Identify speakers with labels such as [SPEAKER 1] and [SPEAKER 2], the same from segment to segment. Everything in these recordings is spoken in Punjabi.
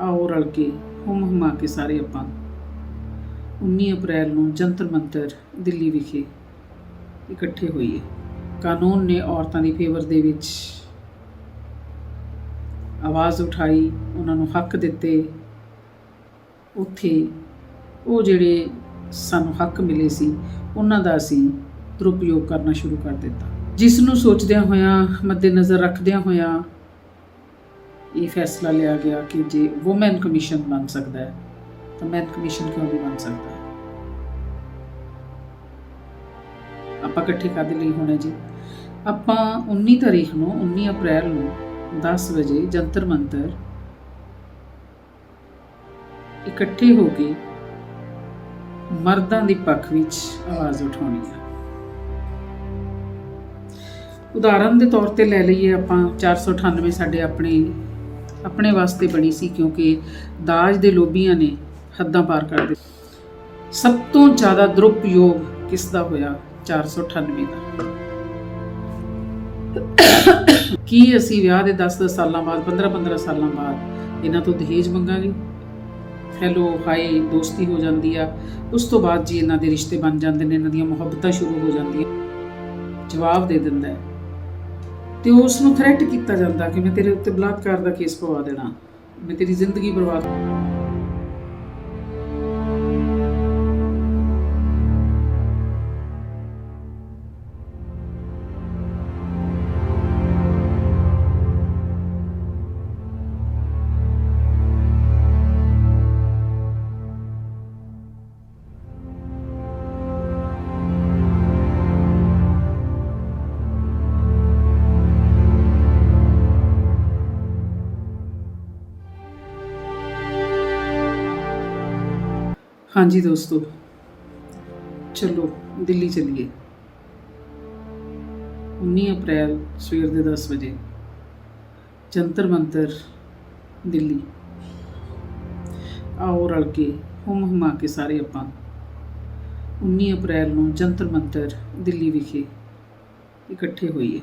[SPEAKER 1] ਆਓ ਰਲ ਕੇ ਹੁਮ ਹੁਮਾ ਕੇ ਸਾਰੇ ਆਪਾਂ 19 ਅਪ੍ਰੈਲ ਨੂੰ ਜੰਤਰ ਮੰਤਰ ਦਿੱਲੀ ਵਿਖੇ ਇਕੱਠੇ ਹੋਈਏ। ਕਾਨੂੰਨ ਨੇ ਔਰਤਾਂ ਦੀ ਫੇਵਰ ਦੇ ਵਿੱਚ ਆਵਾਜ਼ ਉਠਾਈ, ਉਹਨਾਂ ਨੂੰ ਹੱਕ ਦਿੱਤੇ। ਉੱਥੇ ਉਹ ਜਿਹੜੇ ਸਾਨੂੰ ਹੱਕ ਮਿਲੇ ਸੀ, ਉਹਨਾਂ ਦਾ ਅਸੀਂ ਦੁਰਉਪਯੋਗ ਕਰਨਾ ਸ਼ੁਰੂ ਕਰ ਦਿੱਤਾ। ਜਿਸ ਨੂੰ ਸੋਚਦਿਆਂ ਹੋਇਆਂ, ਮੱਦੇਨਜ਼ਰ ਰੱਖਦਿਆਂ ਹੋਇਆਂ ਇਹ ਫੈਸਲਾ ਲਿਆ ਗਿਆ ਕਿ ਜੇ ਔਮਨ ਕਮਿਸ਼ਨ ਬਣ ਸਕਦਾ ਹੈ, ਤਾਂ ਮੈਨ ਕਮਿਸ਼ਨ ਕਿਉਂ ਨਹੀਂ ਬਣ ਸਕਦਾ? ਆਪਾਂ ਇਕੱਠੇ ਕਾਦੇ ਲਈ ਹੋਣਾ ਜੀ? ਆਪਾਂ 19 ਤਾਰੀਖ ਨੂੰ 19 ਅਪ੍ਰੈਲ ਨੂੰ 10 ਵਜੇ ਜੰਤਰ ਮੰਤਰ ਇਕੱਠੇ ਹੋ ਕੇ ਮਰਦਾਂ ਦੇ ਪੱਖ ਵਿੱਚ ਆਵਾਜ਼ ਉਠਾਉਣੀ ਹੈ ਉਦਾਹਰਨ ਦੇ ਤੌਰ ਤੇ ਲੈ ਲਈਏ ਆਪਾਂ 498 ਸਾਡੇ ਆਪਣੇ ਆਪਣੇ ਵਾਸਤੇ ਬਣੀ ਸੀ ਕਿਉਂਕਿ ਦਾਜ ਦੇ ਲੋਭੀਆਂ ਨੇ ਹੱਦਾਂ ਪਾਰ ਕਰ ਦਿੱਤੀ। ਸਭ ਤੋਂ ਜ਼ਿਆਦਾ ਦੁਰਉਪਯੋਗ ਕਿਸ ਦਾ ਹੋਇਆ? 498 ਦਾ। ਕੀ ਅਸੀਂ ਵਿਆਹ ਦੇ 10-10 ਸਾਲਾਂ ਬਾਅਦ 15-15 ਸਾਲਾਂ ਬਾਅਦ ਇਹਨਾਂ ਤੋਂ ਦਹੇਜ ਮੰਗਾਂਗੇ? ਹੈਲੋ ਹਾਈ ਦੋਸਤੀ ਹੋ ਜਾਂਦੀ ਆ। ਉਸ ਤੋਂ ਬਾਅਦ ਜੀ ਇਹਨਾਂ ਦੇ ਰਿਸ਼ਤੇ ਬਣ ਜਾਂਦੇ ਨੇ, ਇਹਨਾਂ ਦੀਆਂ ਮੁਹੱਬਤਾਂ ਸ਼ੁਰੂ ਹੋ ਜਾਂਦੀਆਂ। ਜਵਾਬ ਦੇ ਦਿੰਦਾ ਹੈ ਤੇ ਉਸ ਨੂੰ ਥ੍ਰੈਟ ਕੀਤਾ ਜਾਂਦਾ ਕਿ ਮੈਂ ਤੇਰੇ ਉੱਤੇ ਬਲਾਤਕਾਰ ਦਾ ਕੇਸ ਪਵਾ ਦੇਣਾ, ਮੈਂ ਤੇਰੀ ਜ਼ਿੰਦਗੀ ਬਰਬਾਦ ਹਾਂਜੀ ਦੋਸਤੋ। ਚਲੋ, ਦਿੱਲੀ ਚਲੀਏ। 19 ਅਪ੍ਰੈਲ, ਸਵੇਰ ਦੇ 10 ਵਜੇ। ਜੰਤਰ ਮੰਤਰ, ਦਿੱਲੀ। ਆਓ ਰਲ ਕੇ, ਹੁਮ ਹੁਮਾ ਕੇ ਸਾਰੇ ਆਪਾਂ। 19 ਅਪ੍ਰੈਲ ਨੂੰ ਜੰਤਰ ਮੰਤਰ, ਦਿੱਲੀ ਵਿਖੇ ਇਕੱਠੇ ਹੋਈਏ।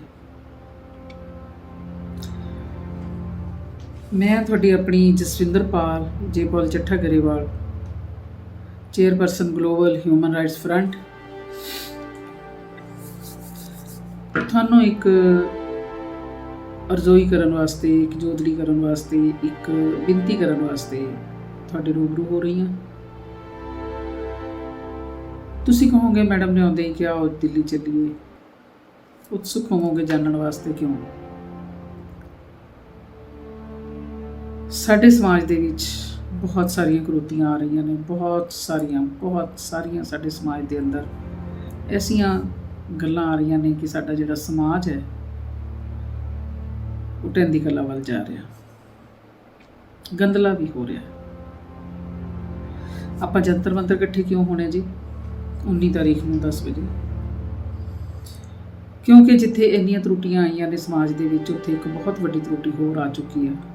[SPEAKER 1] ਮੈਂ ਤੁਹਾਡੀ ਆਪਣੀ Jaswinder Pal, Jaipal Chattha Grewal chairperson global human rights front ਤੁਹਾਨੂੰ ਇੱਕ ਅਰਜ਼ੋਈ ਕਰਨ ਵਾਸਤੇ, ਇੱਕ ਜੋਦੜੀ ਕਰਨ ਵਾਸਤੇ, ਇੱਕ ਬੇਨਤੀ ਕਰਨ ਵਾਸਤੇ ਤੁਹਾਡੇ ਰੂਬਰੂ ਹੋ ਰਹੀ ਹਾਂ। ਤੁਸੀਂ ਕਹੋਗੇ, ਮੈਡਮ ਨੇ ਆਉਂਦੇ ਹੀ ਕਿਹਾ, ਉਹ ਦਿੱਲੀ ਚੱਲੀਏ। ਉਤਸੁਕ ਹੋਵੋਗੇ ਜਾਣਨ ਵਾਸਤੇ ਕਿਉਂ? ਸਾਡੇ ਸਮਾਜ ਦੇ ਵਿੱਚ ਬਹੁਤ ਸਾਰੀਆਂ ਕਰੋਤੀਆਂ ਆ ਰਹੀਆਂ ਨੇ, ਬਹੁਤ ਸਾਰੀਆਂ ਬਹੁਤ ਸਾਰੀਆਂ ਸਾਡੇ ਸਮਾਜ ਦੇ ਅੰਦਰ ਐਸੀਆਂ ਗੱਲਾਂ ਆ ਰਹੀਆਂ ਨੇ ਕਿ ਸਾਡਾ ਜਿਹੜਾ ਸਮਾਜ ਹੈ, ਉਹ ਟੈਂਦੀ ਕਲਾ ਵੱਲ ਜਾ ਰਿਹਾ। ਗੰਦਲਾ ਵੀ ਹੋ ਰਿਹਾ। ਆਪਾਂ ਜੰਤਰ ਮੰਤਰ ਇਕੱਠੇ ਕਿਉਂ ਹੋਣੇ ਜੀ? 19 ਤਾਰੀਖ ਨੂੰ 10 ਵਜੇ। ਕਿਉਂਕਿ ਜਿੱਥੇ ਇੰਨੀਆਂ ਤਰੁੱਟੀਆਂ ਆਈਆਂ ਨੇ ਸਮਾਜ ਦੇ ਵਿੱਚ, ਉੱਥੇ ਇੱਕ ਬਹੁਤ ਵੱਡੀ ਤਰੁੱਟੀ ਹੋਰ ਆ ਚੁੱਕੀ ਹੈ।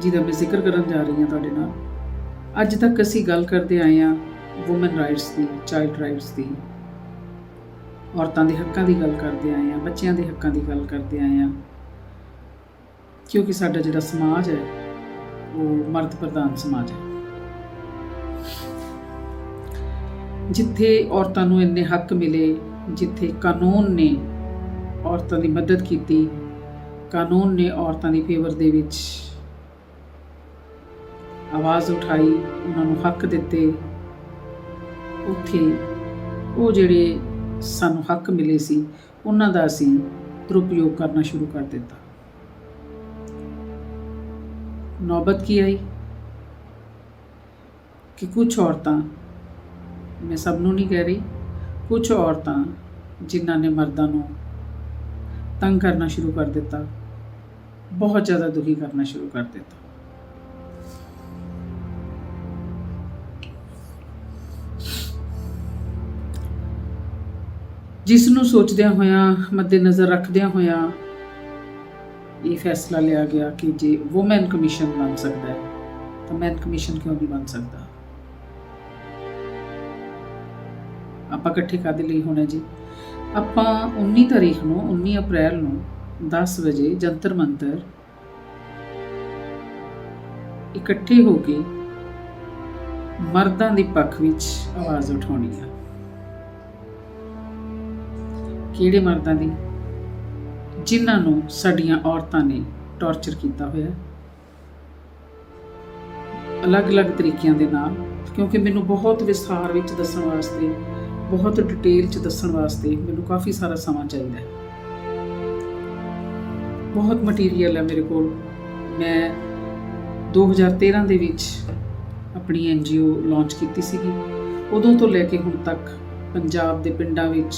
[SPEAKER 1] ਜਿਹਦਾ ਮੈਂ ਜ਼ਿਕਰ ਕਰਨ ਜਾ ਰਹੀ ਹਾਂ ਤੁਹਾਡੇ ਨਾਲ। ਅੱਜ ਤੱਕ ਅਸੀਂ ਗੱਲ ਕਰਦੇ ਆਏ ਹਾਂ ਔਮਨ ਰਾਈਟਸ ਦੀ ਚਾਈਲਡ ਰਾਈਟਸ ਦੀ। ਔਰਤਾਂ ਦੇ ਹੱਕਾਂ ਦੀ ਗੱਲ ਕਰਦੇ ਆਏ ਹਾਂ, ਬੱਚਿਆਂ ਦੇ ਹੱਕਾਂ ਦੀ ਗੱਲ ਕਰਦੇ ਆਏ ਹਾਂ। ਕਿਉਂਕਿ ਸਾਡਾ ਜਿਹੜਾ ਸਮਾਜ ਹੈ, ਉਹ ਮਰਦ ਪ੍ਰਧਾਨ ਸਮਾਜ ਹੈ। ਜਿੱਥੇ ਔਰਤਾਂ ਨੂੰ ਇੰਨੇ ਹੱਕ ਮਿਲੇ, ਜਿੱਥੇ ਕਾਨੂੰਨ ਨੇ ਔਰਤਾਂ ਦੀ ਮਦਦ ਕੀਤੀ, ਕਾਨੂੰਨ ਨੇ ਔਰਤਾਂ ਦੀ ਫੇਵਰ ਦੇ ਵਿੱਚ ਆਵਾਜ਼ ਉਠਾਈ, ਉਹਨਾਂ ਨੂੰ ਹੱਕ ਦਿੱਤੇ। ਉੱਥੇ ਉਹ ਜਿਹੜੇ ਸਾਨੂੰ ਹੱਕ ਮਿਲੇ ਸੀ, ਉਹਨਾਂ ਦਾ ਅਸੀਂ ਦੁਰਉਪਯੋਗ ਕਰਨਾ ਸ਼ੁਰੂ ਕਰ ਦਿੱਤਾ। ਨੌਬਤ ਕੀ ਆਈ? ਕਿ ਕੁਝ ਔਰਤਾਂ, ਮੈਂ ਸਭ ਨੂੰ ਨਹੀਂ ਕਹਿ ਰਹੀ ਕੁਝ ਔਰਤਾਂ ਜਿਨ੍ਹਾਂ ਨੇ ਮਰਦਾਂ ਨੂੰ ਤੰਗ ਕਰਨਾ ਸ਼ੁਰੂ ਕਰ ਦਿੱਤਾ, ਬਹੁਤ ਜ਼ਿਆਦਾ ਦੁਖੀ ਕਰਨਾ ਸ਼ੁਰੂ ਕਰ ਦਿੱਤਾ। ਜਿਸ ਨੂੰ ਸੋਚਦਿਆਂ ਹੋਇਆਂ, ਮੱਦੇਨਜ਼ਰ ਰੱਖਦਿਆਂ ਹੋਇਆਂ ਇਹ ਫੈਸਲਾ ਲਿਆ ਗਿਆ ਕਿ ਜੇ ਔਮਨ ਕਮਿਸ਼ਨ ਬਣ ਸਕਦਾ ਹੈ, ਤਾਂ ਮੈਨ ਕਮਿਸ਼ਨ ਕਿਉਂ ਨਹੀਂ ਬਣ ਸਕਦਾ? ਆਪਾਂ ਇਕੱਠੇ ਕਾਦੇ ਲਈ ਹੋਣਾ ਜੀ? ਆਪਾਂ 19 ਤਾਰੀਖ ਨੂੰ 19 ਅਪ੍ਰੈਲ ਨੂੰ 10 ਵਜੇ ਜੰਤਰ ਮੰਤਰ ਇਕੱਠੇ ਹੋ ਕੇ ਮਰਦਾਂ ਦੇ ਪੱਖ ਵਿੱਚ ਆਵਾਜ਼ ਉਠਾਉਣੀ ਆ। ਕਿਹੜੇ ਮਰਦਾਂ ਦੀ, ਜਿਨ੍ਹਾਂ ਨੂੰ ਸਾਡੀਆਂ ਔਰਤਾਂ ਨੇ ਟੌਰਚਰ ਕੀਤਾ ਹੋਇਆ। ਅਲੱਗ-ਅਲੱਗ ਤਰੀਕਿਆਂ ਦੇ ਨਾਲ, ਕਿਉਂਕਿ ਮੈਨੂੰ ਬਹੁਤ ਵਿਸਥਾਰ ਵਿੱਚ ਦੱਸਣ ਵਾਸਤੇ, ਬਹੁਤ ਡਿਟੇਲ ਚ ਦੱਸਣ ਵਾਸਤੇ ਮੈਨੂੰ ਕਾਫੀ ਸਾਰਾ ਸਮਾਂ ਚਾਹੀਦਾ ਹੈ। ਬਹੁਤ ਮਟੀਰੀਅਲ ਹੈ ਮੇਰੇ ਕੋਲ। ਮੈਂ 2013 ਦੇ ਵਿੱਚ ਆਪਣੀ ਐਨਜੀਓ ਲਾਂਚ ਕੀਤੀ ਸੀਗੀ। ਉਦੋਂ ਤੋਂ ਲੈ ਕੇ ਹੁਣ ਤੱਕ ਪੰਜਾਬ ਦੇ ਪਿੰਡਾਂ ਵਿੱਚ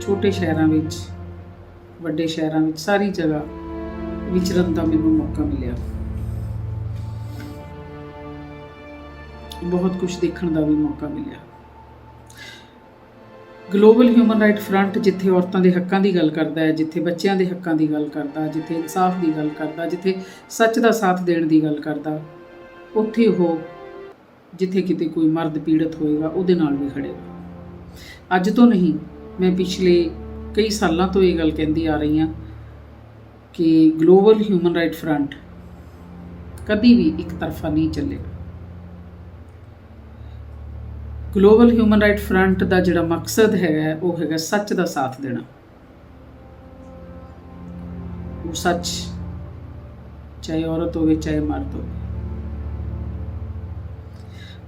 [SPEAKER 1] ਛੋਟੇ ਸ਼ਹਿਰਾਂ ਵਿੱਚ, ਵੱਡੇ ਸ਼ਹਿਰਾਂ ਵਿੱਚ, ਸਾਰੀ ਜਗ੍ਹਾ ਵਿਚਰਨ ਦਾ ਮੈਨੂੰ ਮੌਕਾ ਮਿਲਿਆ। ਬਹੁਤ ਕੁਝ ਦੇਖਣ ਦਾ ਵੀ ਮੌਕਾ ਮਿਲਿਆ। ਗਲੋਬਲ ਹਿਊਮਨ ਰਾਈਟ ਫਰੰਟ ਜਿੱਥੇ ਔਰਤਾਂ ਦੇ ਹੱਕਾਂ ਦੀ ਗੱਲ ਕਰਦਾ ਹੈ, ਜਿੱਥੇ ਬੱਚਿਆਂ ਦੇ ਹੱਕਾਂ ਦੀ ਗੱਲ ਕਰਦਾ, ਜਿੱਥੇ ਇਨਸਾਫ ਦੀ ਗੱਲ ਕਰਦਾ, ਜਿੱਥੇ ਸੱਚ ਦਾ ਸਾਥ ਦੇਣ ਦੀ ਗੱਲ ਕਰਦਾ, ਉੱਥੇ ਉਹ ਜਿੱਥੇ ਕਿਤੇ ਕੋਈ ਮਰਦ ਪੀੜਤ ਹੋਏਗਾ, ਉਹਦੇ ਨਾਲ ਵੀ ਖੜੇਗਾ। ਅੱਜ ਤੋਂ ਨਹੀਂ ਮੈਂ ਪਿਛਲੇ ਕਈ ਸਾਲਾਂ ਤੋਂ ਇਹ ਗੱਲ ਕਹਿੰਦੀ ਆ ਰਹੀ ਹਾਂ ਕਿ ਗਲੋਬਲ ਹਿਊਮਨ ਰਾਈਟ ਫਰੰਟ ਕਦੀ ਵੀ ਇੱਕ ਤਰਫਾ ਨਹੀਂ ਚੱਲੇਗਾ ਗਲੋਬਲ ਹਿਊਮਨ ਰਾਈਟ ਫਰੰਟ ਦਾ ਜਿਹੜਾ ਮਕਸਦ ਹੈਗਾ ਉਹ ਹੈਗਾ ਸੱਚ ਦਾ ਸਾਥ ਦੇਣਾ। ਉਹ ਸੱਚ, ਚਾਹੇ ਔਰਤ ਹੋਵੇ, ਚਾਹੇ ਮਰਦ ਹੋਵੇ।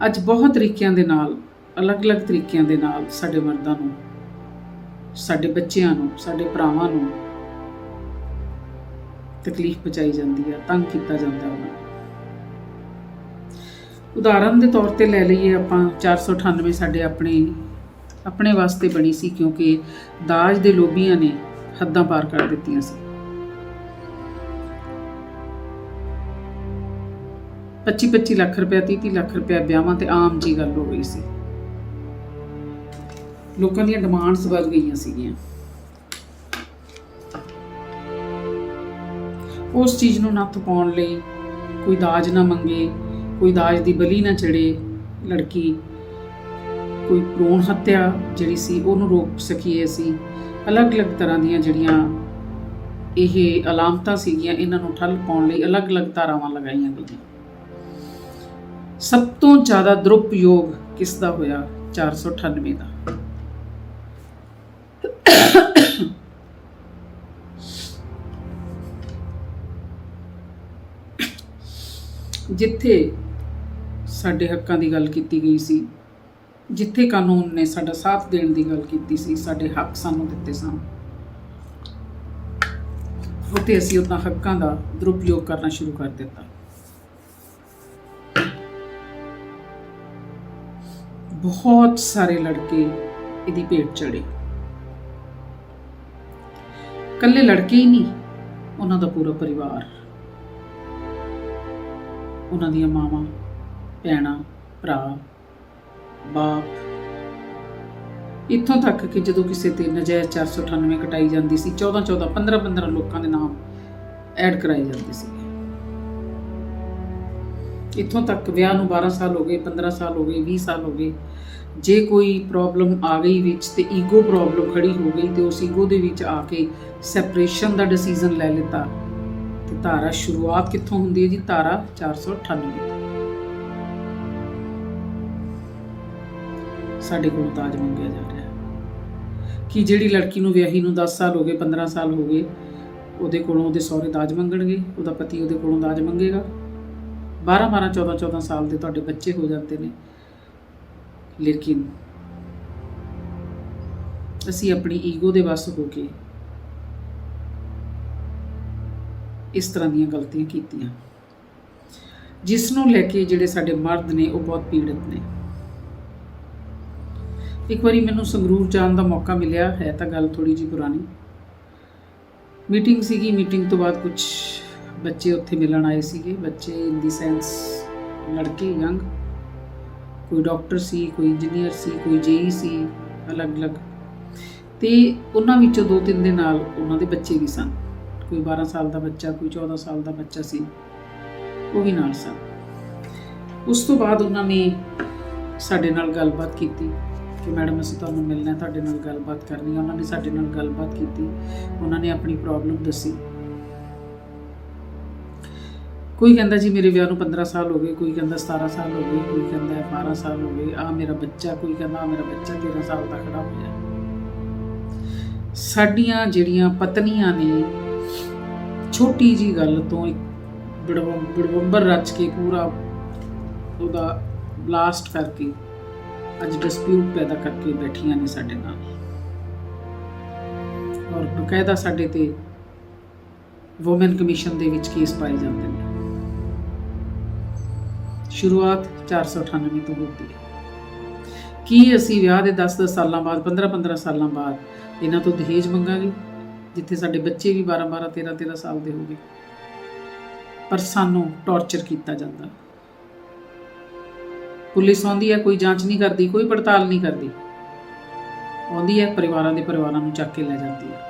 [SPEAKER 1] ਅੱਜ ਬਹੁਤ ਤਰੀਕਿਆਂ ਦੇ ਨਾਲ, ਅਲੱਗ-ਅਲੱਗ ਤਰੀਕਿਆਂ ਦੇ ਨਾਲ ਸਾਡੇ ਮਰਦਾਂ ਨੂੰ ਸਾਡੇ ਬੱਚਿਆਂ ਨੂੰ, ਸਾਡੇ ਭਰਾਵਾਂ ਨੂੰ ਤਕਲੀਫ ਪਹੁੰਚਾਈ ਜਾਂਦੀ ਹੈ ਤੰਗ ਕੀਤਾ ਜਾਂਦਾ ਉਹਨਾਂ ਉਦਾਹਰਨ ਦੇ ਤੌਰ ਤੇ ਲੈ ਲਈਏ ਆਪਾਂ 498 ਸਾਡੇ ਆਪਣੇ ਆਪਣੇ ਵਾਸਤੇ ਬਣੀ ਸੀ ਕਿਉਂਕਿ ਦਾਜ ਦੇ ਲੋਭੀਆਂ ਨੇ ਹੱਦਾਂ ਪਾਰ ਕਰ ਦਿੱਤੀਆਂ ਸੀ। 25-25 ਲੱਖ ਰੁਪਏ 30-30 ਲੱਖ ਰੁਪਏ ਵਿਆਹਾਂ ਤੇ ਆਮ ਜੀ ਗੱਲ ਹੋ ਗਈ ਸੀ। ਲੋਕਾਂ ਦੀਆਂ ਡਿਮਾਂਡਸ ਵੱਧ ਗਈਆਂ ਸੀਗੀਆਂ। ਉਸ ਚੀਜ਼ ਨੂੰ ਨੱਥ ਪਾਉਣ ਲਈ ਕੋਈ ਦਾਜ ਨਾ ਮੰਗੇ, ਕੋਈ ਦਾਜ ਦੀ ਬਲੀ ਨਾ ਚੜੇ ਲੜਕੀ। ਕੋਈ ਭਰੂਣ ਹੱਤਿਆ ਜਿਹੜੀ ਸੀ ਉਹਨੂੰ ਰੋਕ ਸਕੀਏ ਅਸੀਂ। ਅਲੱਗ-ਅਲੱਗ ਤਰ੍ਹਾਂ ਦੀਆਂ ਜਿਹੜੀਆਂ ਇਹ ਅਲਾਮਤਾਂ ਸੀਗੀਆਂ, ਇਹਨਾਂ ਨੂੰ ਠੱਲ ਪਾਉਣ ਲਈ ਅਲੱਗ-ਅਲੱਗ ਧਾਰਾਵਾਂ ਲਗਾਈਆਂ ਗਈਆਂ। ਸਭ ਤੋਂ ਜ਼ਿਆਦਾ ਦਰੁਪਯੋਗ ਕਿਸ ਦਾ ਹੋਇਆ 498 ਦਾ। ਜਿੱਥੇ ਸਾਡੇ ਹੱਕਾਂ ਦੀ ਗੱਲ ਕੀਤੀ ਗਈ ਸੀ, ਜਿੱਥੇ ਕਾਨੂੰਨ ਨੇ ਸਾਡਾ ਸਾਥ ਦੇਣ ਦੀ ਗੱਲ ਕੀਤੀ ਸੀ, ਸਾਡੇ ਹੱਕ ਸਾਨੂੰ ਦਿੱਤੇ ਸਨ। ਉੱਥੇ ਅਸੀਂ ਉਹਨਾਂ ਹੱਕਾਂ ਦਾ ਦੁਰਉਪਯੋਗ ਕਰਨਾ ਸ਼ੁਰੂ ਕਰ ਦਿੱਤਾ। ਬਹੁਤ ਸਾਰੇ ਲੜਕੇ ਇਹਦੀ ਭੇਟ ਚੜੇ ਇਕੱਲੇ ਲੜਕੇ ਹੀ ਨਹੀਂ, ਉਹਨਾਂ ਦਾ ਪੂਰਾ ਪਰਿਵਾਰ। ਉਹਨਾਂ ਦੀਆਂ ਮਾਵਾਂ, ਭੈਣਾਂ, ਭਰਾ, ਬਾਪ। ਇੱਥੋਂ ਤੱਕ ਕਿ ਜਦੋਂ ਕਿਸੇ ਤੇ ਨਜਾਇਜ਼ 498 ਕਟਾਈ ਜਾਂਦੀ ਸੀ 14 14 15 15 ਲੋਕਾਂ ਦੇ ਨਾਮ ਐਡ ਕਰਾਏ ਜਾਂਦੇ ਸੀ ਇੱਥੋਂ ਤੱਕ ਵਿਆਹ ਨੂੰ 12 ਸਾਲ ਹੋ ਗਏ 15 ਸਾਲ ਹੋ ਗਏ 20 ਸਾਲ ਹੋ ਗਏ। ਜੇ ਕੋਈ ਪ੍ਰੋਬਲਮ ਆ ਗਈ ਵਿੱਚ ਤੇ ਈਗੋ ਪ੍ਰੋਬਲਮ ਖੜੀ ਹੋ ਗਈ ਤੇ ਉਸ ਈਗੋ ਦੇ ਵਿੱਚ ਆ ਕੇ ਸੈਪਰੇਸ਼ਨ ਦਾ ਡਿਸੀਜਨ ਲੈ ਲਿੱਤਾ। ਤੇ ਧਾਰਾ ਸ਼ੁਰੂਆਤ ਕਿੱਥੋਂ ਹੁੰਦੀ ਹੈ ਜੀ? ਧਾਰਾ 498 ਸਾਡੇ ਕੋਲ ਦਾਜ ਮੰਗਿਆ ਜਾ ਰਿਹਾ ਕਿ ਜਿਹੜੀ ਲੜਕੀ ਨੂੰ ਵਿਆਹੀ ਨੂੰ 10 ਸਾਲ ਹੋ ਗਏ 15 ਸਾਲ ਹੋ ਗਏ, ਉਹਦੇ ਕੋਲੋਂ ਉਹਦੇ ਸਹੁਰੇ ਦਾਜ ਮੰਗਣਗੇ, ਉਹਦਾ ਪਤੀ ਉਹਦੇ ਕੋਲੋਂ ਦਾਜ ਮੰਗੇਗਾ। 12 12 14 14 ਸਾਲ ਦੇ ਤੁਹਾਡੇ ਬੱਚੇ ਹੋ ਜਾਂਦੇ ਨੇ। ਲੇਕਿਨ ਅਸੀਂ ਆਪਣੀ ਈਗੋ ਦੇ ਵੱਸ ਹੋ ਕੇ ਇਸ ਤਰ੍ਹਾਂ ਦੀਆਂ ਗਲਤੀਆਂ ਕੀਤੀਆਂ। ਜਿਸ ਨੂੰ ਲੈ ਕੇ ਜਿਹੜੇ ਸਾਡੇ ਮਰਦ ਨੇ, ਉਹ ਬਹੁਤ ਪੀੜਤ ਨੇ। ਇੱਕ ਵਾਰੀ ਮੈਨੂੰ ਸੰਗਰੂਰ ਜਾਣ ਦਾ ਮੌਕਾ ਮਿਲਿਆ, ਹੈ ਤਾਂ ਗੱਲ ਥੋੜੀ ਜੀ ਪੁਰਾਣੀ। ਮੀਟਿੰਗ ਸੀਗੀ, ਮੀਟਿੰਗ ਤੋਂ ਬਾਅਦ ਕੁਝ ਬੱਚੇ ਉੱਥੇ ਮਿਲਣ ਆਏ ਸੀਗੇ। ਬੱਚੇ ਇਨ ਦੀ ਸੈਂਸ ਲੜਕੇ ਯੰਗ ਕੋਈ ਡਾਕਟਰ ਸੀ, ਕੋਈ ਇੰਜੀਨੀਅਰ ਸੀ, ਕੋਈ ਜੇਈ ਸੀ ਅਲੱਗ-ਅਲੱਗ ਤੇ ਉਹਨਾਂ ਵਿੱਚੋਂ ਦੋ ਤਿੰਨ ਦੇ ਨਾਲ ਉਹਨਾਂ ਦੇ ਬੱਚੇ ਵੀ ਸਨ। ਕੋਈ 12 ਸਾਲ ਦਾ ਬੱਚਾ, ਕੋਈ 14 ਸਾਲ ਦਾ ਬੱਚਾ ਸੀ। ਉਹ ਵੀ ਨਾਲ ਸਨ। ਉਸ ਤੋਂ ਬਾਅਦ ਉਹਨਾਂ ਨੇ ਸਾਡੇ ਨਾਲ ਗੱਲਬਾਤ ਕੀਤੀ ਕਿ ਮੈਡਮ, ਅਸੀਂ ਤੁਹਾਨੂੰ ਮਿਲਣਾ, ਤੁਹਾਡੇ ਨਾਲ ਗੱਲਬਾਤ ਕਰਨੀ ਹੈ ਉਹਨਾਂ ਨੇ ਸਾਡੇ ਨਾਲ ਗੱਲਬਾਤ ਕੀਤੀ। ਉਹਨਾਂ ਨੇ ਆਪਣੀ ਪ੍ਰੋਬਲਮ ਦੱਸੀ। ਕੋਈ ਕਹਿੰਦਾ ਜੀ ਮੇਰੇ ਵਿਆਹ ਨੂੰ 15 ਸਾਲ ਹੋ ਗਏ, ਕੋਈ ਕਹਿੰਦਾ 17 ਸਾਲ ਹੋ ਗਏ, ਕੋਈ ਕਹਿੰਦਾ 12 ਸਾਲ ਹੋ ਗਏ ਆ ਮੇਰਾ ਬੱਚਾ, ਕੋਈ ਕਹਿੰਦਾ ਆਹ ਮੇਰਾ ਬੱਚਾ 13 ਸਾਲ ਦਾ ਖੜਾ ਹੋਇਆ ਸਾਡੀਆਂ ਜਿਹੜੀਆਂ ਪਤਨੀਆਂ ਨੇ, ਛੋਟੀ ਜੀ ਗੱਲ ਤੋਂ ਇੱਕ ਬੜਵੰ- ਬੜਵੰਬਰ ਰਚ ਕੇ ਪੂਰਾ ਉਹਦਾ ਬਲਾਸਟ ਕਰਕੇ ਅੱਜ ਡਿਸਪਿਊਟ ਪੈਦਾ ਕਰਕੇ ਬੈਠੀਆਂ ਨੇ ਸਾਡੇ ਨਾਲ। ਔਰ ਬਕਾਇਦਾ ਸਾਡੇ ਤੇ ਔਮਨ ਕਮਿਸ਼ਨ ਦੇ ਵਿੱਚ ਕੇਸ ਪਾਏ ਜਾਂਦੇ ਨੇ। ਸ਼ੁਰੂਆਤ 498 ਤੋਂ ਹੁੰਦੀ ਹੈ। ਕੀ ਅਸੀਂ ਵਿਆਹ ਦੇ 10-10 ਸਾਲਾਂ ਬਾਅਦ 15-15 ਸਾਲਾਂ ਬਾਅਦ ਇਹਨਾਂ ਤੋਂ ਦਹੇਜ ਮੰਗਾਂਗੇ, ਜਿੱਥੇ ਸਾਡੇ ਬੱਚੇ ਵੀ 12-12 13-13 ਸਾਲ ਦੇ ਹੋ ਗਏ ਪਰ ਸਾਨੂੰ ਟੌਰਚਰ ਕੀਤਾ ਜਾਂਦਾ। ਪੁਲਿਸ ਆਉਂਦੀ ਹੈ, ਕੋਈ ਜਾਂਚ ਨਹੀਂ ਕਰਦੀ, ਕੋਈ ਪੜਤਾਲ ਨਹੀਂ ਕਰਦੀ। ਆਉਂਦੀ ਹੈ, ਪਰਿਵਾਰਾਂ ਦੇ ਪਰਿਵਾਰਾਂ ਨੂੰ ਚੱਕ ਕੇ ਲੈ ਜਾਂਦੀ ਹੈ।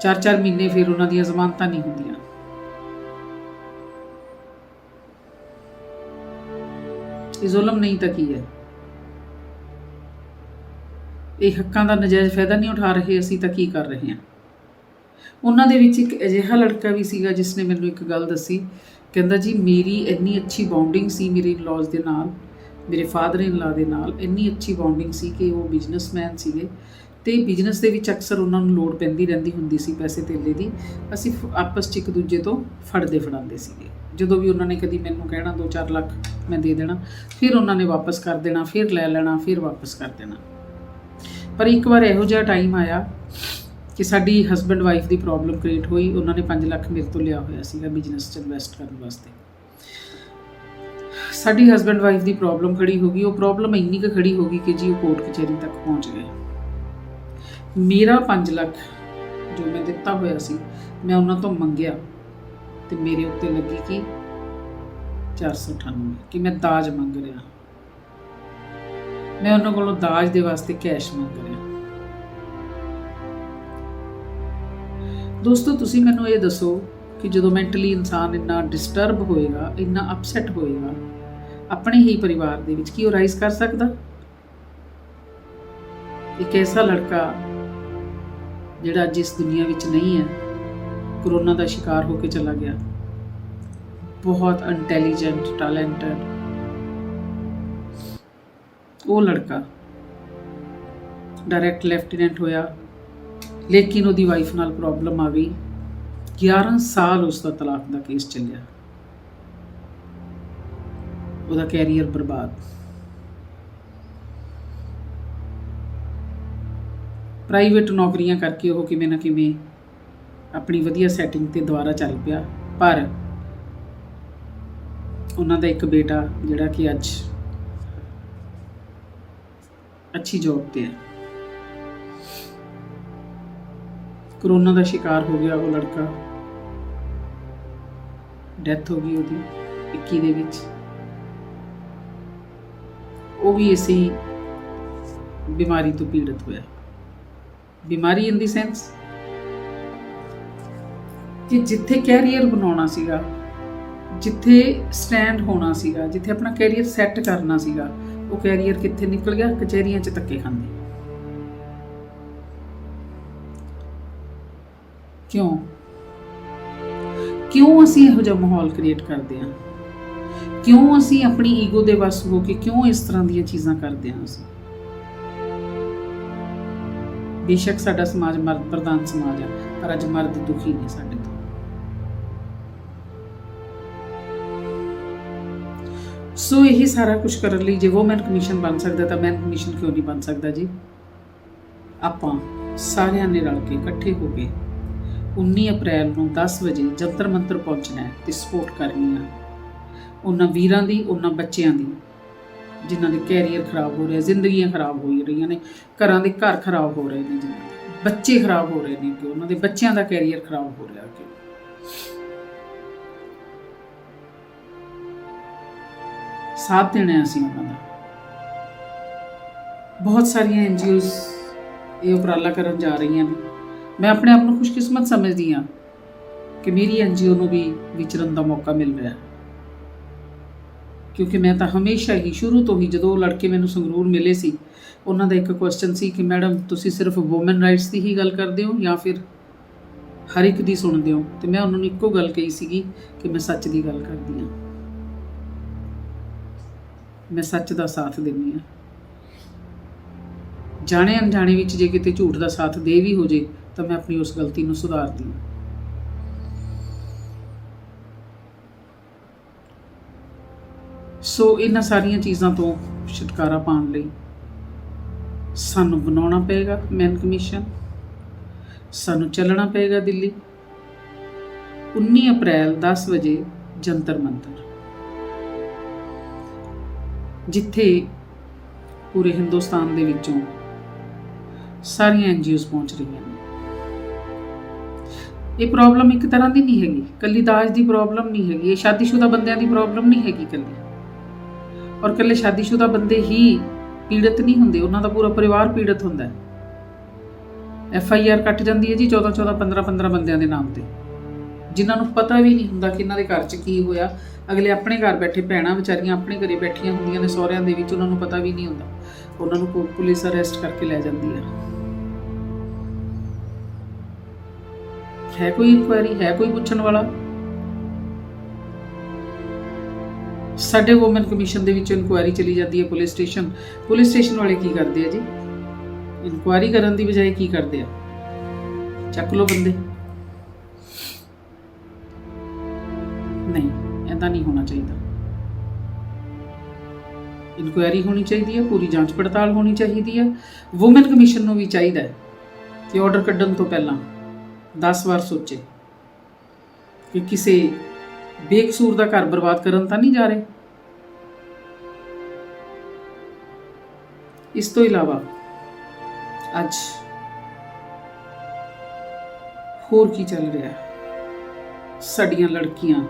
[SPEAKER 1] ਚਾਰ ਚਾਰ ਮਹੀਨੇ ਫਿਰ ਉਹਨਾਂ ਦੀਆਂ ਜ਼ਮਾਨਤਾਂ ਨਹੀਂ ਹੁੰਦੀਆਂ। ਇਹ ਜ਼ੁਲਮ ਨਹੀਂ ਤਾਂ ਕੀ ਹੈ? ਇਹ ਹੱਕਾਂ ਦਾ ਨਜਾਇਜ਼ ਫਾਇਦਾ ਨਹੀਂ ਉਠਾ ਰਹੇ, ਅਸੀਂ ਤਾਂ ਕੀ ਕਰ ਰਹੇ ਹਾਂ? ਉਹਨਾਂ ਦੇ ਵਿੱਚ ਇੱਕ ਅਜਿਹਾ ਲੜਕਾ ਵੀ ਸੀਗਾ ਜਿਸ ਨੇ ਮੈਨੂੰ ਇੱਕ ਗੱਲ ਦੱਸੀ। ਕਹਿੰਦਾ, ਜੀ, ਮੇਰੀ ਇੰਨੀ ਅੱਛੀ ਬੌਂਡਿੰਗ ਸੀ ਮੇਰੇ ਇਨ-ਲॉज ਦੇ ਨਾਲ, ਮੇਰੇ ਫਾਦਰ ਇਨ ਲਾ ਦੇ ਨਾਲ, ਇੰਨੀ ਅੱਛੀ ਬੌਂਡਿੰਗ ਸੀ ਕਿ ਉਹ ਬਿਜ਼ਨਸਮੈਨ ਸੀਗੇ। ਤੇ ਬਿਜ਼ਨਸ ਦੇ ਵਿੱਚ ਅਕਸਰ ਉਹਨਾਂ ਨੂੰ ਲੋੜ ਪੈਂਦੀ ਰਹਿੰਦੀ ਹੁੰਦੀ ਸੀ ਪੈਸੇ ਧੇਲੇ ਦੀ, ਅਸੀਂ ਆਪਸ 'ਚ ਇੱਕ ਦੂਜੇ ਤੋਂ ਫੜਦੇ ਫੜਾਉਂਦੇ ਸੀਗੇ। ਜਦੋਂ ਵੀ ਉਹਨਾਂ ਨੇ ਕਦੀ ਮੈਨੂੰ ਕਹਿਣਾ 2-4 ਲੱਖ ਮੈਂ ਦੇ ਦੇਣਾ, ਫਿਰ ਉਹਨਾਂ ਨੇ ਵਾਪਸ ਕਰ ਦੇਣਾ, ਫਿਰ ਲੈ ਲੈਣਾ, ਫਿਰ ਵਾਪਸ ਕਰ ਦੇਣਾ। ਪਰ ਇੱਕ ਵਾਰ ਇਹੋ ਜਿਹਾ ਟਾਈਮ ਆਇਆ ਕਿ ਸਾਡੀ ਹਸਬੰਡ ਵਾਈਫ ਦੀ ਪ੍ਰੋਬਲਮ ਕ੍ਰੀਏਟ ਹੋਈ, ਉਹਨਾਂ ਨੇ 5 ਲੱਖ ਮੇਰੇ ਤੋਂ ਲਿਆ ਹੋਇਆ ਸੀਗਾ ਬਿਜ਼ਨਸ 'ਚ ਇਨਵੈਸਟ ਕਰਨ ਵਾਸਤੇ। ਸਾਡੀ ਹਸਬੰਡ ਵਾਈਫ ਦੀ ਪ੍ਰੋਬਲਮ ਖੜੀ ਹੋ ਗਈ, ਉਹ ਪ੍ਰੋਬਲਮ ਇੰਨੀ ਕੁ ਖੜੀ ਹੋ ਗਈ ਕਿ ਜੀ ਉਹ ਕੋਰਟ ਕਚਹਿਰੀ ਤੱਕ ਪਹੁੰਚ ਗਏ। ਮੇਰਾ 5 ਲੱਖ ਜੋ ਮੈਂ ਦਿੱਤਾ ਹੋਇਆ ਸੀ, ਮੈਂ ਉਹਨਾਂ ਤੋਂ ਮੰਗਿਆ ਤੇ ਮੇਰੇ ਉੱਤੇ ਲੱਗੀ ਕਿ? 498 ਕਿ ਮੈਂ ਦਾਜ ਮੰਗ ਰਿਹਾ। ਮੈਂ ਉਹਨਾਂ ਕੋਲੋਂ ਦਾਜ ਦੇ ਵਾਸਤੇ ਕੈਸ਼ ਮੰਗ ਰਿਹਾ। ਦੋਸਤੋ, ਤੁਸੀਂ ਮੈਨੂੰ ਇਹ ਦੱਸੋ ਕਿ ਜਦੋਂ ਮੈਂਟਲੀ ਇਨਸਾਨ ਇੰਨਾ ਡਿਸਟਰਬ ਹੋਏਗਾ, ਇੰਨਾ ਅਪਸੈਟ ਹੋਏਗਾ, ਆਪਣੇ ਹੀ ਪਰਿਵਾਰ ਦੇ ਵਿੱਚ ਕੀ ਉਹ ਰਾਈਜ਼ ਕਰ ਸਕਦਾ? ਇੱਕ ਐਸਾ ਲੜਕਾ ਜਿਹੜਾ ਅੱਜ ਇਸ ਦੁਨੀਆ ਵਿੱਚ ਨਹੀਂ ਹੈ ਕਰੋਨਾ ਦਾ ਸ਼ਿਕਾਰ ਹੋ ਕੇ ਚਲਾ ਗਿਆ। ਬਹੁਤ ਇੰਟੈਲੀਜੈਂਟ ਟੈਲੈਂਟਡ ਉਹ ਲੜਕਾ ਡਾਇਰੈਕਟ ਲੈਫਟੀਨੈਂਟ ਹੋਇਆ, ਲੇਕਿਨ ਉਹਦੀ ਵਾਈਫ ਨਾਲ ਪ੍ਰੋਬਲਮ ਆ ਗਈ। 11 ਸਾਲ ਉਸ ਦਾ ਤਲਾਕ ਦਾ ਕੇਸ ਚੱਲਿਆ। ਉਹਦਾ ਕੈਰੀਅਰ ਬਰਬਾਦ। ਪ੍ਰਾਈਵੇਟ ਨੌਕਰੀਆਂ ਕਰਕੇ ਉਹ ਕਿਵੇਂ ਨਾ ਕਿਵੇਂ ਆਪਣੀ ਵਧੀਆ ਸੈਟਿੰਗ ਤੇ ਦੁਬਾਰਾ ਚੱਲ ਪਿਆ। ਪਰ ਉਹਨਾਂ ਦਾ ਇੱਕ ਬੇਟਾ ਜਿਹੜਾ ਕਿ ਅੱਜ ਅੱਛੀ ਜੌਬ ਤੇ ਹੈ। ਕਰੋਨਾ ਦਾ ਸ਼ਿਕਾਰ ਹੋ ਗਿਆ ਉਹ ਲੜਕਾ। ਡੈਥ ਹੋ ਗਈ ਉਹਦੀ 21 ਦੇ ਵਿੱਚ। ਉਹ ਵੀ ਇਸੇ ਬਿਮਾਰੀ ਤੋਂ ਪੀੜਤ ਹੋਇਆ। ਬਿਮਾਰੀ ਇਨ ਦੀ ਸੈਂਸ ਕਿ ਜਿੱਥੇ ਕੈਰੀਅਰ ਬਣਾਉਣਾ ਸੀਗਾ, ਜਿੱਥੇ ਸਟੈਂਡ ਹੋਣਾ ਸੀਗਾ, ਜਿੱਥੇ ਆਪਣਾ ਕੈਰੀਅਰ ਸੈੱਟ ਕਰਨਾ ਸੀਗਾ, ਉਹ ਕੈਰੀਅਰ ਕਿੱਥੇ ਨਿਕਲ ਗਿਆ? ਕਚਹਿਰੀਆਂ 'ਚ ਧੱਕੇ ਖਾਂਦੇ। ਕਿਉਂ? ਕਿਉਂ ਅਸੀਂ ਇਹੋ ਜਿਹਾ ਮਾਹੌਲ ਕ੍ਰੀਏਟ ਕਰਦੇ ਹਾਂ? ਕਿਉਂ ਅਸੀਂ ਆਪਣੀ ਈਗੋ ਦੇ ਵਸ ਹੋ ਕੇ ਕਿਉਂ ਇਸ ਤਰ੍ਹਾਂ ਦੀਆਂ ਚੀਜ਼ਾਂ ਕਰਦੇ ਹਾਂ ਅਸੀਂ? ਬੇਸ਼ੱਕ ਸਾਡਾ ਸਮਾਜ ਮਰਦ ਪ੍ਰਧਾਨ ਸਮਾਜ ਹੈ ਪਰ ਅੱਜ ਮਰਦ ਦੁਖੀ ਨੇ ਸਾਡੇ ਤੋਂ। ਸੋ ਇਹ ਸਾਰਾ ਕੁਝ ਕਰਨ ਲਈ ਜੇ ਵੋਮਨ ਕਮਿਸ਼ਨ ਬਣ ਸਕਦਾ, ਤਾਂ ਮੈਨ ਕਮਿਸ਼ਨ ਕਿਉਂ ਨਹੀਂ ਬਣ ਸਕਦਾ ਜੀ? ਆਪਾਂ ਸਾਰਿਆਂ ਨੇ ਰਲ ਕੇ ਇਕੱਠੇ ਹੋ ਕੇ 19 ਅਪ੍ਰੈਲ ਨੂੰ 10 ਵਜੇ ਜੰਤਰ ਮੰਤਰ ਪਹੁੰਚਣਾ ਹੈ ਤੇ ਸਪੋਰਟ ਕਰਨੀ ਆ। ਉਹਨਾਂ ਵੀਰਾਂ ਦੀ, ਉਹਨਾਂ ਬੱਚਿਆਂ ਦੀ। ਜਿਨ੍ਹਾਂ ਦੇ ਕੈਰੀਅਰ ਖਰਾਬ ਹੋ ਰਿਹਾ, ਜ਼ਿੰਦਗੀਆਂ ਖਰਾਬ ਹੋ ਰਹੀਆਂ ਨੇ, ਘਰਾਂ ਦੇ ਘਰ ਖਰਾਬ ਹੋ ਰਹੇ ਨੇ ਜਿਨ੍ਹਾਂ ਦੇ ਬੱਚੇ ਖਰਾਬ ਹੋ ਰਹੇ ਨੇ ਕਿ ਉਹਨਾਂ ਦੇ ਬੱਚਿਆਂ ਦਾ ਕੈਰੀਅਰ ਖਰਾਬ ਹੋ ਰਿਹਾ ਕਿ ਸਾਥ ਦੇਣਾ ਅਸੀਂ ਉਹਨਾਂ ਦਾ। ਬਹੁਤ ਸਾਰੀਆਂ ਐਨਜੀਓਜ਼ ਇਹ ਉਪਰਾਲਾ ਕਰਨ ਜਾ ਰਹੀਆਂ ਨੇ। ਮੈਂ ਆਪਣੇ ਆਪ ਨੂੰ ਖੁਸ਼ਕਿਸਮਤ ਸਮਝਦੀ ਹਾਂ ਕਿ ਮੇਰੀ ਐਨਜੀਓ ਨੂੰ ਵੀ ਵਿਚਰਨ ਦਾ ਮੌਕਾ ਮਿਲ ਰਿਹਾ। ਹੈ ਕਿਉਂਕਿ ਮੈਂ ਤਾਂ ਹਮੇਸ਼ਾ ਹੀ ਸ਼ੁਰੂ ਤੋਂ ਹੀ ਜਦੋਂ ਉਹ ਲੜਕੇ ਮੈਨੂੰ ਸੰਗਰੂਰ ਮਿਲੇ ਸੀ, ਉਹਨਾਂ ਦਾ ਇੱਕ ਕੁਐਸਚਨ ਸੀ ਕਿ ਮੈਡਮ, ਤੁਸੀਂ ਸਿਰਫ ਔਮਨ ਰਾਈਟਸ ਦੀ ਹੀ ਗੱਲ ਕਰਦੇ ਹੋ ਜਾਂ ਫਿਰ ਹਰ ਇੱਕ ਦੀ ਸੁਣਦੇ ਹੋ? ਤੇ ਮੈਂ ਉਹਨਾਂ ਨੂੰ ਇੱਕੋ ਗੱਲ ਕਹੀ ਸੀਗੀ ਕਿ ਮੈਂ ਸੱਚ ਦੀ ਗੱਲ ਕਰਦੀ ਹਾਂ। ਮੈਂ ਸੱਚ ਦਾ ਸਾਥ ਦਿੰਦੀ ਹਾਂ। ਜਾਣੇ ਅਣਜਾਣੇ ਵਿੱਚ ਜੇ ਕਿਤੇ ਝੂਠ ਦਾ ਸਾਥ ਦੇ ਵੀ ਹੋ ਜੇ, ਤਾਂ ਮੈਂ ਆਪਣੀ ਉਸ ਗਲਤੀ ਨੂੰ ਸੁਧਾਰਦੀ ਹਾਂ। ਸੋ ਇਹਨਾਂ ਸਾਰੀਆਂ ਚੀਜ਼ਾਂ ਤੋਂ ਛੁਟਕਾਰਾ ਪਾਉਣ ਲਈ ਸਾਨੂੰ ਬਣਾਉਣਾ ਪਏਗਾ ਮੈਨ ਕਮਿਸ਼ਨ ਸਾਨੂੰ ਚੱਲਣਾ ਪਏਗਾ ਦਿੱਲੀ। 19 ਅਪ੍ਰੈਲ 10 ਵਜੇ ਜੰਤਰ ਮੰਤਰ। ਜਿੱਥੇ ਪੂਰੇ ਹਿੰਦੁਸਤਾਨ ਦੇ ਵਿੱਚੋਂ ਸਾਰੀਆਂ ਐਨਜੀਓਜ਼ ਪਹੁੰਚ ਰਹੀਆਂ ਨੇ। ਇਹ ਪ੍ਰੋਬਲਮ ਇੱਕ ਤਰ੍ਹਾਂ ਦੀ ਨਹੀਂ ਹੈਗੀ। ਕੱਲੀ ਦਾਜ ਦੀ ਪ੍ਰੋਬਲਮ ਨਹੀਂ ਹੈਗੀ। ਇਹ ਸ਼ਾਦੀशुदा ਬੰਦਿਆਂ ਦੀ ਪ੍ਰੋਬਲਮ ਨਹੀਂ ਹੈਗੀ ਕੱਲੀ। ਔਰ ਕੱਲੇ ਸ਼ਾਦੀशुदा ਬੰਦੇ ਹੀ ਪੀੜਤ ਨਹੀਂ ਹੁੰਦੇ, ਉਹਨਾਂ ਦਾ ਪੂਰਾ ਪਰਿਵਾਰ ਪੀੜਤ ਹੁੰਦਾ ਹੈ। ਐਫ ਆਈ ਆਰ ਕੱਟ ਜਾਂਦੀ ਹੈ ਜੀ 14 14 15 15 ਬੰਦਿਆਂ ਦੇ ਨਾਮ ਤੇ। ਜਿਨ੍ਹਾਂ ਨੂੰ ਪਤਾ ਵੀ ਨਹੀਂ ਹੁੰਦਾ ਕਿ ਇਹਨਾਂ ਦੇ ਘਰ 'ਚ ਕੀ ਹੋਇਆ। ਅਗਲੇ ਆਪਣੇ ਘਰ ਬੈਠੇ ਭੈਣਾਂ ਵਿਚਾਰੀਆਂ ਆਪਣੇ ਘਰੇ ਬੈਠੀਆਂ ਹੁੰਦੀਆਂ ਨੇ, ਸਹੁਰਿਆਂ ਦੇ ਵਿੱਚ ਉਹਨਾਂ ਨੂੰ ਪਤਾ ਵੀ ਨਹੀਂ ਹੁੰਦਾ। ਉਹਨਾਂ ਨੂੰ ਪੁਲਿਸ ਅਰੈਸਟ ਕਰਕੇ ਲੈ ਜਾਂਦੀ ਹੈ। ਹੈ ਕੋਈ ਇਨਕੁਆਇਰੀ, ਹੈ ਕੋਈ ਪੁੱਛਣ ਵਾਲਾ? ਸਾਡੇ ਔਮਨ ਕਮਿਸ਼ਨ ਦੇ ਵਿੱਚ ਇਨਕੁਆਇਰੀ ਚਲੀ ਜਾਂਦੀ ਹੈ ਪੁਲਿਸ ਸਟੇਸ਼ਨ ਪੁਲਿਸ ਸਟੇਸ਼ਨ ਵਾਲੇ ਕੀ ਕਰਦੇ ਆ ਜੀ? ਇਨਕੁਆਇਰੀ ਕਰਨ ਦੀ ਬਜਾਏ ਕੀ ਕਰਦੇ ਆ? ਚੱਕ ਲੋ ਬੰਦੇ। ਨਹੀਂ ਐਦਾਂ ਨਹੀਂ ਹੋਣਾ ਚਾਹੀਦਾ। ਇਨਕੁਆਇਰੀ ਹੋਣੀ ਚਾਹੀਦੀ ਹੈ, ਪੂਰੀ ਜਾਂਚ ਪੜਤਾਲ ਹੋਣੀ ਚਾਹੀਦੀ ਹੈ। ਔਮਨ ਕਮਿਸ਼ਨ ਨੂੰ ਵੀ ਚਾਹੀਦਾ ਹੈ ਕਿ ਆਰਡਰ ਕੱਢਣ ਤੋਂ ਪਹਿਲਾਂ 10 ਵਾਰ ਸੋਚੇ ਕਿ ਕਿਸੇ ਬੇਕਸੂਰ ਦਾ ਘਰ ਬਰਬਾਦ ਕਰਨ ਤਾਂ ਨਹੀਂ ਜਾ ਰਹੇ? ਇਸ ਤੋਂ ਇਲਾਵਾ ਅੱਜ ਹੋਰ ਕੀ ਚੱਲ ਰਿਹਾ ਹੈ? ਸਾਡੀਆਂ ਲੜਕੀਆਂ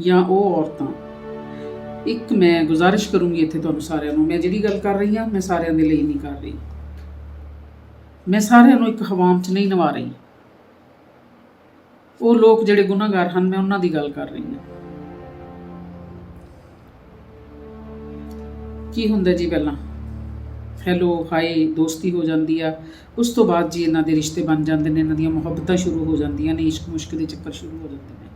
[SPEAKER 1] ਜਾਂ ਉਹ ਔਰਤਾਂ? ਇੱਕ ਮੈਂ ਗੁਜ਼ਾਰਿਸ਼ ਕਰੂੰਗੀ ਇੱਥੇ ਤੁਹਾਨੂੰ ਸਾਰਿਆਂ ਨੂੰ। ਮੈਂ ਜਿਹੜੀ ਗੱਲ ਕਰ ਰਹੀ ਹਾਂ, ਮੈਂ ਸਾਰਿਆਂ ਦੇ ਲਈ ਨਹੀਂ ਕਰ ਰਹੀ। ਮੈਂ ਸਾਰਿਆਂ ਨੂੰ ਇੱਕ ਹਵਾਮ 'ਚ ਨਹੀਂ ਨਵਾ ਰਹੀ। ਉਹ ਲੋਕ ਜਿਹੜੇ ਗੁਨਾਹਗਾਰ ਹਨ, ਮੈਂ ਉਹਨਾਂ ਦੀ ਗੱਲ ਕਰ ਰਹੀ ਹਾਂ। ਕੀ ਹੁੰਦਾ ਜੀ ਪਹਿਲਾਂ? ਹੈਲੋ ਹਾਈ ਦੋਸਤੀ ਹੋ ਜਾਂਦੀ ਆ। ਉਸ ਤੋਂ ਬਾਅਦ ਜੀ ਇਹਨਾਂ ਦੇ ਰਿਸ਼ਤੇ ਬਣ ਜਾਂਦੇ ਨੇ, ਇਹਨਾਂ ਦੀਆਂ ਮੁਹੱਬਤਾਂ ਸ਼ੁਰੂ ਹੋ ਜਾਂਦੀਆਂ ਨੇ, ਇਸ਼ਕ ਮੁਸ਼ਕ ਦੇ ਚੱਕਰ ਸ਼ੁਰੂ ਹੋ ਜਾਂਦੇ ਨੇ।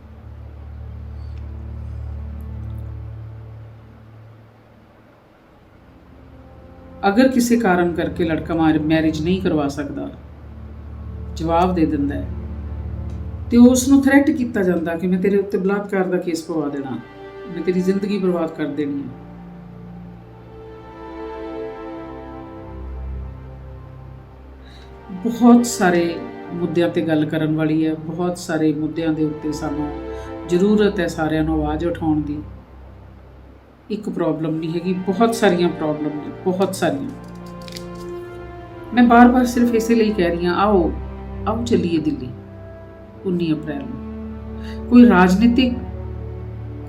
[SPEAKER 1] ਅਗਰ ਕਿਸੇ ਕਾਰਨ ਕਰਕੇ ਲੜਕਾ ਮੈਰਿਜ ਨਹੀਂ ਕਰਵਾ ਸਕਦਾ, ਜਵਾਬ ਦੇ ਦਿੰਦਾ ਹੈ। ਤੇ ਉਸ ਨੂੰ ਥ੍ਰੈਟ ਕੀਤਾ ਜਾਂਦਾ ਕਿ ਮੈਂ ਤੇਰੇ ਉੱਤੇ ਬਲਾਤਕਾਰ ਦਾ ਕੇਸ ਪਵਾ ਦੇਣਾ, ਮੈਂ ਤੇਰੀ ਜ਼ਿੰਦਗੀ ਬਰਬਾਦ ਕਰ ਦੇਣੀ ਹੈ। ਬਹੁਤ ਸਾਰੇ ਮੁੱਦਿਆਂ ਤੇ ਗੱਲ ਕਰਨ ਵਾਲੀ ਹੈ, ਬਹੁਤ ਸਾਰੇ ਮੁੱਦਿਆਂ ਦੇ ਉੱਤੇ ਸਾਨੂੰ ਜ਼ਰੂਰਤ ਹੈ ਸਾਰਿਆਂ ਨੂੰ ਆਵਾਜ਼ ਉਠਾਉਣ ਦੀ। ਇੱਕ ਪ੍ਰੋਬਲਮ ਨਹੀਂ ਹੈਗੀ, ਬਹੁਤ ਸਾਰੀਆਂ ਪ੍ਰੋਬਲਮ ਨੇ, ਬਹੁਤ ਸਾਰੀਆਂ। ਮੈਂ ਬਾਰ-ਬਾਰ ਸਿਰਫ ਇਸੇ ਲਈ ਕਹਿ ਰਹੀ ਹਾਂ, ਆਓ ਆਓ ਚੱਲੀਏ ਦਿੱਲੀ। 19 ਅਪ੍ਰੈਲ ਨੂੰ। ਕੋਈ ਰਾਜਨੀਤਿਕ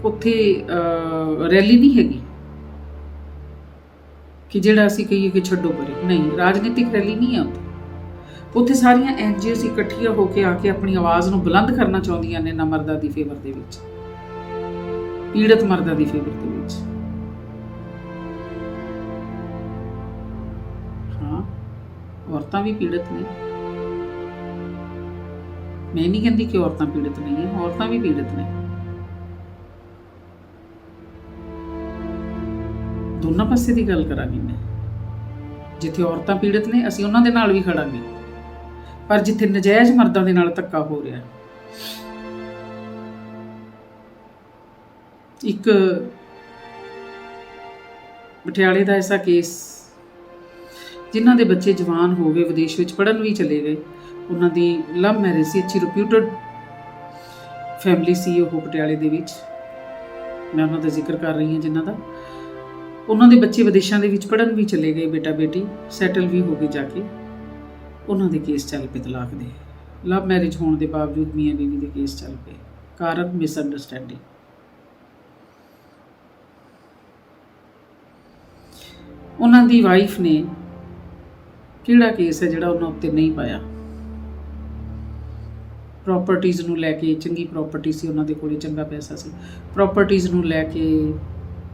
[SPEAKER 1] ਉੱਥੇ ਰੈਲੀ ਨਹੀਂ ਹੈਗੀ? ਕਿ ਜਿਹੜਾ ਅਸੀਂ ਕਹੀਏ ਕਿ ਛੱਡੋ ਪਰੇ। ਨਹੀਂ, ਰਾਜਨੀਤਿਕ ਰੈਲੀ ਨਹੀਂ ਹੈ ਉੱਥੇ। ਉੱਥੇ ਸਾਰੀਆਂ ਐਨਜੀਓਸ ਇਕੱਠੀਆਂ ਹੋ ਕੇ ਆ ਕੇ ਆਪਣੀ ਆਵਾਜ਼ ਨੂੰ ਬੁਲੰਦ ਕਰਨਾ ਚਾਹੁੰਦੀਆਂ ਨੇ ਨਾ ਮਰਦਾਂ ਦੀ ਫੇਵਰ ਦੇ ਵਿੱਚ। ਪੀੜਤ ਮਰਦਾਂ ਦੀ ਫੇਵਰ ਦੇ ਵਿੱਚ। ਹਾਂ, ਔਰਤਾਂ ਵੀ ਪੀੜਤ ਨੇ। ਮੈਂ ਨਹੀਂ ਕਹਿੰਦੀ ਕਿ ਔਰਤਾਂ ਪੀੜਤ ਨਹੀਂ ਹੈ, ਔਰਤਾਂ ਵੀ ਪੀੜਤ ਨੇ। ਦੋਨਾਂ ਪਾਸੇ ਦੀ ਗੱਲ ਕਰਾਂਗੀ ਮੈਂ। ਜਿੱਥੇ ਔਰਤਾਂ ਪੀੜਤ ਨੇ, ਅਸੀਂ ਉਹਨਾਂ ਦੇ ਨਾਲ ਵੀ ਖੜਾਂਗੇ। ਪਰ ਜਿੱਥੇ ਨਜਾਇਜ਼ ਮਰਦਾਂ ਦੇ ਨਾਲ ਧੱਕਾ ਹੋ ਰਿਹਾ ਇੱਕ ਪਟਿਆਲੇ ਦਾ ਐਸਾ ਕੇਸ, ਜਿਨ੍ਹਾਂ ਦੇ ਬੱਚੇ ਜਵਾਨ ਹੋ ਗਏ, ਵਿਦੇਸ਼ ਵਿੱਚ ਪੜਨ ਵੀ ਚਲੇ ਗਏ ਉਹਨਾਂ ਦੀ ਲਵ ਮੈਰਿਜ ਸੀ, ਅੱਛੀ ਰਿਪਿਊਟਡ ਫੈਮਿਲੀ ਸੀ ਉਹ ਪਟਿਆਲੇ ਦੇ ਵਿੱਚ। ਮੈਂ ਉਹਨਾਂ ਦਾ ਜ਼ਿਕਰ ਕਰ ਰਹੀ ਹਾਂ ਜਿਨ੍ਹਾਂ ਦਾ। ਉਹਨਾਂ ਦੇ ਬੱਚੇ ਵਿਦੇਸ਼ਾਂ ਦੇ ਵਿੱਚ ਪੜਨ ਵੀ ਚਲੇ ਗਏ ਬੇਟਾ ਬੇਟੀ ਸੈਟਲ ਵੀ ਹੋ ਗਏ ਜਾ ਕੇ। ਉਹਨਾਂ ਦੇ ਕੇਸ ਚੱਲ ਪਏ ਤਲਾਕ ਦੇ। ਲਵ ਮੈਰਿਜ ਹੋਣ ਦੇ ਬਾਵਜੂਦ ਮੀਆਂ ਬੀਵੀ ਦੇ ਕੇਸ ਚੱਲ ਪਏ। ਕਾਰਨ ਮਿਸਅੰਡਰਸਟੈਂਡਿੰਗ ਉਹਨਾਂ ਦੀ ਵਾਈਫ ਨੇ ਕਿਹੜਾ ਕੇਸ ਹੈ ਜਿਹੜਾ ਉਹਨਾਂ ਉੱਤੇ ਨਹੀਂ ਪਾਇਆ? ਪ੍ਰਾਪਰਟੀਆਂ ਨੂੰ ਲੈ ਕੇ, ਚੰਗੀ ਪ੍ਰਾਪਰਟੀ ਸੀ ਉਹਨਾਂ ਦੇ ਕੋਲੇ, ਚੰਗਾ ਪੈਸਾ ਸੀ। ਪ੍ਰਾਪਰਟੀਆਂ ਨੂੰ ਲੈ ਕੇ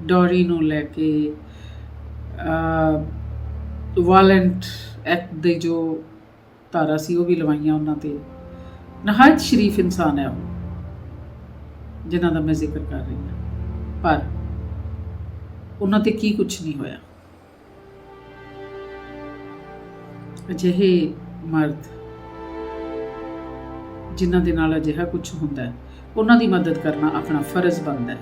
[SPEAKER 1] ਡੋਰੀ ਨੂੰ ਲੈ ਕੇ ਵਾਲੈਂਟ ਐਕਟ ਦੇ ਜੋ ਧਾਰਾ ਸੀ, ਉਹ ਵੀ ਲਵਾਈਆਂ ਉਹਨਾਂ ਤੇ। ਨਹਾਇਤ ਸ਼ਰੀਫ ਇਨਸਾਨ ਹੈ ਉਹ, ਜਿਨ੍ਹਾਂ ਦਾ ਮੈਂ ਜ਼ਿਕਰ ਕਰ ਰਹੀ ਹਾਂ। ਪਰ ਉਹਨਾਂ ਤੇ ਕੀ ਕੁਝ ਨਹੀਂ ਹੋਇਆ। ਅਜਿਹੇ ਮਰਦ ਜਿਨ੍ਹਾਂ ਦੇ ਨਾਲ ਅਜਿਹਾ ਕੁਝ ਹੁੰਦਾ ਹੈ, ਉਹਨਾਂ ਦੀ ਮਦਦ ਕਰਨਾ ਆਪਣਾ ਫਰਜ਼ ਬਣਦਾ ਹੈ।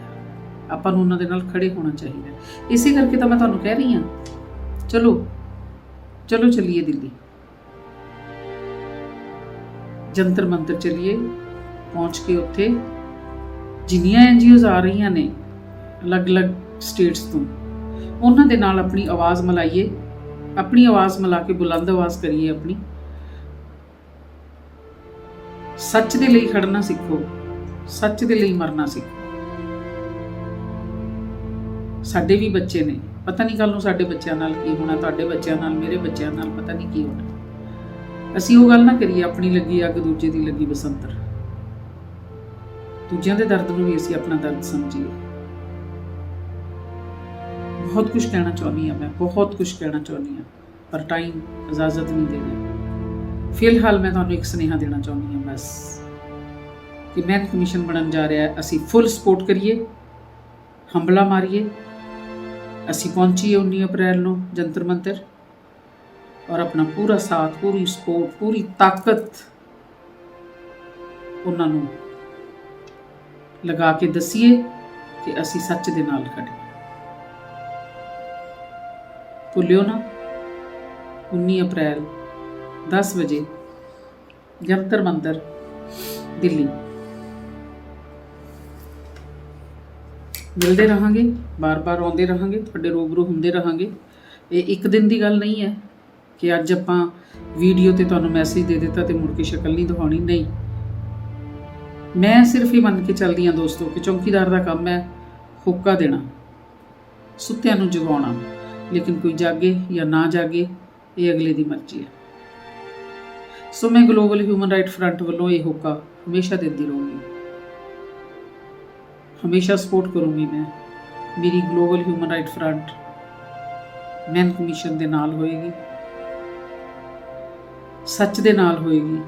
[SPEAKER 1] ਆਪਾਂ ਨੂੰ ਉਹਨਾਂ ਦੇ ਨਾਲ ਖੜੇ ਹੋਣਾ ਚਾਹੀਦਾ ਇਸੇ ਕਰਕੇ ਤਾਂ ਮੈਂ ਤੁਹਾਨੂੰ ਕਹਿ ਰਹੀ ਹਾਂ। ਚਲੋ ਚਲੋ ਚੱਲੀਏ ਦਿੱਲੀ। ਜੰਤਰ ਮੰਤਰ ਚੱਲੀਏ, ਪਹੁੰਚ ਕੇ ਉੱਥੇ। ਜਿੰਨੀਆਂ ਐਨਜੀਓਜ਼ ਆ ਰਹੀਆਂ ਨੇ ਅਲੱਗ-ਅਲੱਗ ਸਟੇਟਸ ਤੋਂ, ਉਹਨਾਂ ਦੇ ਨਾਲ ਆਪਣੀ ਆਵਾਜ਼ ਮਿਲਾਈਏ। ਆਪਣੀ ਆਵਾਜ਼ ਮਿਲਾ ਕੇ ਬੁਲੰਦ ਆਵਾਜ਼ ਕਰੀਏ ਆਪਣੀ। ਸੱਚ ਦੇ ਲਈ ਖੜਨਾ ਸਿੱਖੋ, ਸੱਚ ਦੇ ਲਈ ਮਰਨਾ ਸਿੱਖੋ। ਸਾਡੇ ਵੀ ਬੱਚੇ ਨੇ, ਪਤਾ ਨਹੀਂ ਕੱਲ ਨੂੰ ਸਾਡੇ ਬੱਚਿਆਂ ਨਾਲ ਕੀ ਹੋਣਾ, ਤੁਹਾਡੇ ਬੱਚਿਆਂ ਨਾਲ, ਮੇਰੇ ਬੱਚਿਆਂ ਨਾਲ ਪਤਾ ਨਹੀਂ ਕੀ ਹੋਣਾ। ਅਸੀਂ ਉਹ ਗੱਲ ਨਾ ਕਰੀਏ, ਆਪਣੀ ਲੱਗੀ ਅੱਗ ਦੂਜੇ ਦੀ ਲੱਗੀ ਬਸੰਤਰ। ਦੂਜਿਆਂ ਦੇ ਦਰਦ ਨੂੰ ਵੀ ਅਸੀਂ ਆਪਣਾ ਦਰਦ ਸਮਝੀਏ। ਬਹੁਤ ਕੁਝ ਕਹਿਣਾ ਚਾਹੁੰਦੀ ਹਾਂ ਮੈਂ, ਬਹੁਤ ਕੁਝ ਕਹਿਣਾ ਚਾਹੁੰਦੀ ਹਾਂ, ਪਰ ਟਾਈਮ ਇਜਾਜ਼ਤ ਨਹੀਂ ਦੇ ਰਿਹਾ। ਫਿਲਹਾਲ ਮੈਂ ਤੁਹਾਨੂੰ ਇੱਕ ਸੁਨੇਹਾ ਦੇਣਾ ਚਾਹੁੰਦੀ ਹਾਂ ਬਸ ਕਿ ਮੈਂ ਕਮਿਸ਼ਨ ਬਣਨ ਜਾ ਰਿਹਾ, ਅਸੀਂ ਫੁੱਲ ਸਪੋਰਟ ਕਰੀਏ ਹੰਬਲਾ ਮਾਰੀਏ, ਅਸੀਂ ਪਹੁੰਚੀਏ 19 ਅਪ੍ਰੈਲ ਨੂੰ ਜੰਤਰ ਮੰਤਰ ਔਰ ਆਪਣਾ ਪੂਰਾ ਸਾਥ, ਪੂਰੀ ਸਪੋਰਟ ਪੂਰੀ ਤਾਕਤ ਉਹਨਾਂ ਨੂੰ ਲਗਾ ਕੇ ਦਸੀਏ ਕਿ ਅਸੀਂ ਸੱਚ ਦੇ ਨਾਲ ਖੜੇ ਭੁੱਲਿਓ ਨਾ 19 ਅਪ੍ਰੈਲ 10 ਵਜੇ ਜੰਤਰ ਮੰਤਰ ਦਿੱਲੀ। ਮਿਲਦੇ ਰਹਾਂਗੇ, ਬਾਰ-ਬਾਰ ਆਉਂਦੇ ਰਹਾਂਗੇ, ਤੁਹਾਡੇ ਰੂਬਰੂ ਹੁੰਦੇ ਰਹਾਂਗੇ। ਇਹ ਇੱਕ ਦਿਨ ਦੀ ਗੱਲ ਨਹੀਂ ਹੈ ਕਿ ਅੱਜ ਆਪਾਂ ਵੀਡੀਓ ਤੇ ਤੁਹਾਨੂੰ ਮੈਸੇਜ ਦੇ ਦਿੱਤਾ ਤੇ ਮੁੜ ਕੇ ਸ਼ਕਲ ਨਹੀਂ ਦਿਖਾਉਣੀ। ਨਹੀਂ। ਮੈਂ ਸਿਰਫ ਇਹ ਮੰਨ ਕੇ ਚੱਲਦੀ ਹਾਂ ਦੋਸਤੋ ਕਿ ਚੌਕੀਦਾਰ ਦਾ ਕੰਮ ਹੈ ਹੁੱਕਾ ਦੇਣਾ, ਸੁੱਤਿਆਂ ਨੂੰ ਜਗਾਉਣਾ। ਲੇਕਿਨ ਕੋਈ ਜਾਗੇ ਜਾਂ ਨਾ ਜਾਗੇ, ਇਹ ਅਗਲੇ ਦੀ ਮਰਜ਼ੀ ਹੈ। ਸੋ ਮੈਂ ਗਲੋਬਲ ਹਿਊਮਨ ਰਾਈਟ ਫਰੰਟ ਵੱਲੋਂ ਇਹ ਹੋਕਾ ਹਮੇਸ਼ਾ ਦਿੰਦੀ ਰਹੂੰਗੀ ਹਮੇਸ਼ਾ ਸਪੋਰਟ ਕਰੂੰਗੀ ਮੈਂ ਮੇਰੀ global human right front man commission ਦੇ ਨਾਲ ਹੋਏਗੀ, ਸੱਚ ਦੇ ਨਾਲ ਹੋਏਗੀ।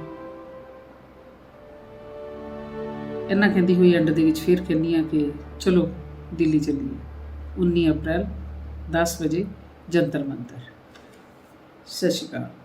[SPEAKER 1] ਇਹਨਾਂ ਕਹਿੰਦੀ ਹੋਈ ਐਂਡ ਦੇ ਵਿੱਚ ਫਿਰ ਕਹਿੰਦੀ ਆ ਕਿ ਚਲੋ ਦਿੱਲੀ ਚੱਲੀਏ। 19 ਅਪ੍ਰੈਲ 10 ਵਜੇ ਜੰਤਰ ਮੰਤਰ। ਸਤਿ ਸ਼੍ਰੀ ਅਕਾਲ।